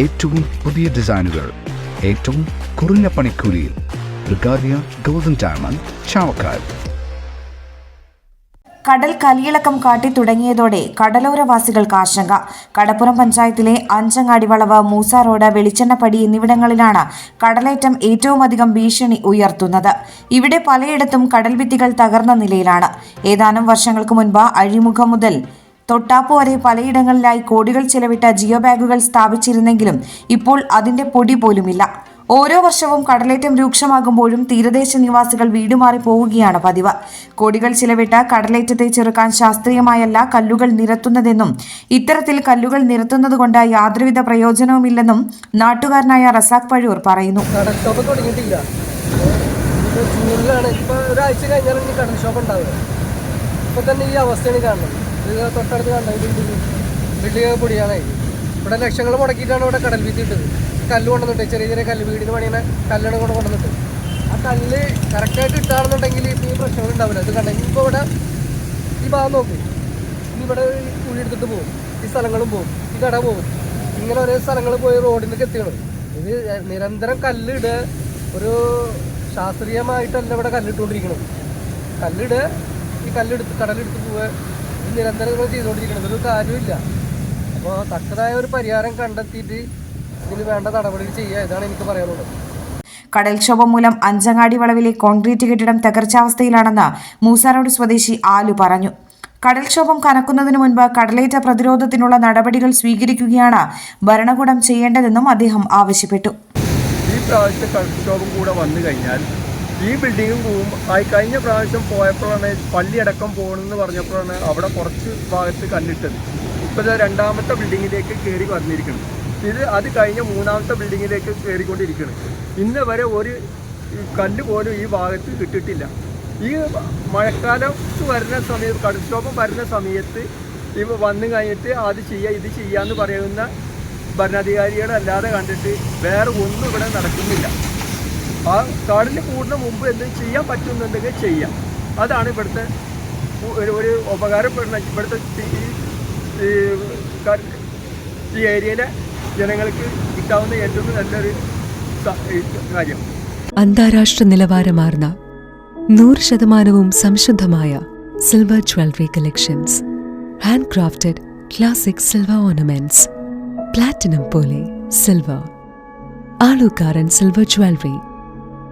ഏറ്റവും പുതിയ ഡിസൈനുകൾ ഏറ്റവും കുറഞ്ഞ പണിക്കൂലിയിൽ. ബ്രിഗാദിയ ഗോൾഡൻ ഡയമണ്ട് ചാവക്കാൽ കടൽ കലിയിളക്കം കാട്ടി തുടങ്ങിയതോടെ കടലോരവാസികൾക്ക് ആശങ്ക. കടപ്പുറം പഞ്ചായത്തിലെ അഞ്ചങ്ങാടി വളവ് മൂസ റോഡ് വെളിച്ചെണ്ണപ്പടി എന്നിവിടങ്ങളിലാണ് കടലേറ്റം ഏറ്റവുമധികം ഭീഷണി ഉയർത്തുന്നത്. ഇവിടെ പലയിടത്തും കടൽ ഭിത്തികൾ തകർന്ന നിലയിലാണ്. ഏതാനും വർഷങ്ങൾക്ക് മുൻപ് അഴിമുഖം മുതൽ തൊട്ടാപ്പ് വരെ പലയിടങ്ങളിലായി കോടികൾ ചെലവിട്ട ജിയോ ബാഗുകൾ സ്ഥാപിച്ചിരുന്നെങ്കിലും ഇപ്പോൾ അതിന്റെ പൊടി പോലുമില്ല. ഓരോ വർഷവും കടലേറ്റം രൂക്ഷമാകുമ്പോഴും തീരദേശ നിവാസികൾ വീടുമാറി പോവുകയാണ് പതിവ്. കോടികൾ ചിലവിട്ട കടലേറ്റത്തെ ചെറുക്കാൻ ശാസ്ത്രീയമായല്ല കല്ലുകൾ നിരത്തുന്നതെന്നും ഇത്തരത്തിൽ കല്ലുകൾ നിരത്തുന്നതുകൊണ്ട് യാതൊരുവിധ പ്രയോജനവുമില്ലെന്നും നാട്ടുകാരനായ റസാഖ് പഴൂർ പറയുന്നു. ഇപ്പൊ ഒരാഴ്ച കഴിഞ്ഞാൽ ഷോപ്പ് ഇപ്പോൾ തന്നെ ഈ അവസ്ഥയാണ് കാണുന്നത്. തൊട്ടടുത്ത് കണ്ട ബിൽഡിംഗ് ബിൽഡിംഗ് പൊടിയാണേ. ഇവിടെ ലക്ഷങ്ങൾ മുടക്കിയിട്ടാണ് ഇവിടെ കടൽ വീതി ഇട്ടത്. കല്ല് കൊണ്ടുവന്നിട്ട് ചെറിയ ചെറിയ കല്ല് വീടിന് പണിയുന്ന കല്ലാണ് കൊണ്ട് കൊണ്ടുവന്നിട്ട്. ആ കല്ല് കറക്റ്റായിട്ട് ഇട്ടാണെന്നുണ്ടെങ്കിൽ ഇപ്പോൾ ഈ പ്രശ്നങ്ങൾ ഉണ്ടാവില്ല. ഇത് കണ്ടെങ്കിൽ ഇപ്പോൾ ഇവിടെ ഈ ഭാഗം നോക്കും. ഇനി ഇവിടെ കുഴി എടുത്തിട്ട് പോകും. ഈ സ്ഥലങ്ങളും പോകും. ഈ കട പോകും. ഇങ്ങനെ ഓരോ സ്ഥലങ്ങൾ പോയി റോഡിലേക്ക് എത്തിക്കണം ഇത് നിരന്തരം കല്ലിട് ഒരു ശാസ്ത്രീയമായിട്ടല്ല ഇവിടെ കല്ലിട്ടുകൊണ്ടിരിക്കണം കല്ലിട് ഈ കല്ലെടുത്ത് കടലെടുത്ത് പോവുക. നിരന്തരം ഇങ്ങനെ ചെയ്തുകൊണ്ടിരിക്കണം ഒരു കാര്യമില്ല അപ്പോൾ തക്കതായ ഒരു പരിഹാരം കണ്ടെത്തിയിട്ട് ഇതിന് വേണ്ട നടപടികൾ ചെയ്യുക ഇതാണ് എനിക്ക് പറയാനുള്ളത്. കടൽക്ഷോഭം മൂലം അഞ്ചങ്ങാടി വളവിലെ കോൺക്രീറ്റ് കെട്ടിടം തകർച്ചാവസ്ഥയിലാണെന്ന് മൂസാറോഡ് സ്വദേശി ആലു പറഞ്ഞു. കടൽക്ഷോഭം കനക്കുന്നതിന് മുൻപ് കടലേറ്റ പ്രതിരോധത്തിനുള്ള നടപടികൾ സ്വീകരിക്കുകയാണ് ഭരണകൂടം ചെയ്യേണ്ടതെന്നും അദ്ദേഹം ആവശ്യപ്പെട്ടു. ഈ പ്രാവശ്യത്തെ കടൽക്ഷോഭം കൂടെ വന്നു കഴിഞ്ഞാൽ ഈ ബിൽഡിങ്ങും ആയി കഴിഞ്ഞ പ്രാവശ്യം പോയപ്പോഴാണ് പള്ളിയടക്കം പോകണമെന്ന് പറഞ്ഞപ്പോഴാണ് അവിടെ കുറച്ച് ഭാഗത്ത് കല്ലിട്ടത്. ഇപ്പോൾ രണ്ടാമത്തെ ബിൽഡിങ്ങിലേക്ക് കയറി വന്നിരിക്കുന്നത് ഇത് അത് കഴിഞ്ഞ മൂന്നാമത്തെ ബിൽഡിങ്ങിലേക്ക് കയറിക്കൊണ്ടിരിക്കുന്നത് ഇന്ന് വരെ ഒരു കല്ല് പോലും ഈ ഭാഗത്ത് കിട്ടിയിട്ടില്ല. ഈ മഴക്കാലം വരുന്ന സമയത്ത് കടൽക്ഷോഭം വരുന്ന സമയത്ത് ഇവ വന്നു കഴിഞ്ഞിട്ട് അത് ചെയ്യുക ഇത് ചെയ്യാമെന്ന് പറയുന്ന ഭരണാധികാരികളല്ലാതെ കണ്ടിട്ട് വേറെ ഒന്നും ഇവിടെ നടക്കുന്നില്ല. ആ കടൽ കൂടുന്ന മുമ്പ് എന്ത് ചെയ്യാൻ പറ്റുന്നുണ്ടെങ്കിൽ ചെയ്യാം. അതാണ് ഇവിടുത്തെ ഒരു ഒരു ഉപകാരപ്പെടുന്ന ഇവിടുത്തെ ഈ ഏരിയയിലെ ജനങ്ങൾക്ക് കിട്ടാവുന്ന ഏറ്റവും നല്ലൊരു കാര്യം. അന്താരാഷ്ട്ര നിലവാരമാർന്ന നൂറ് ശതമാനവും സംശുദ്ധമായ silver jewellery collections. Hand crafted classic silver ornaments. Platinum പോലെ silver. Alukkaran silver jewellery.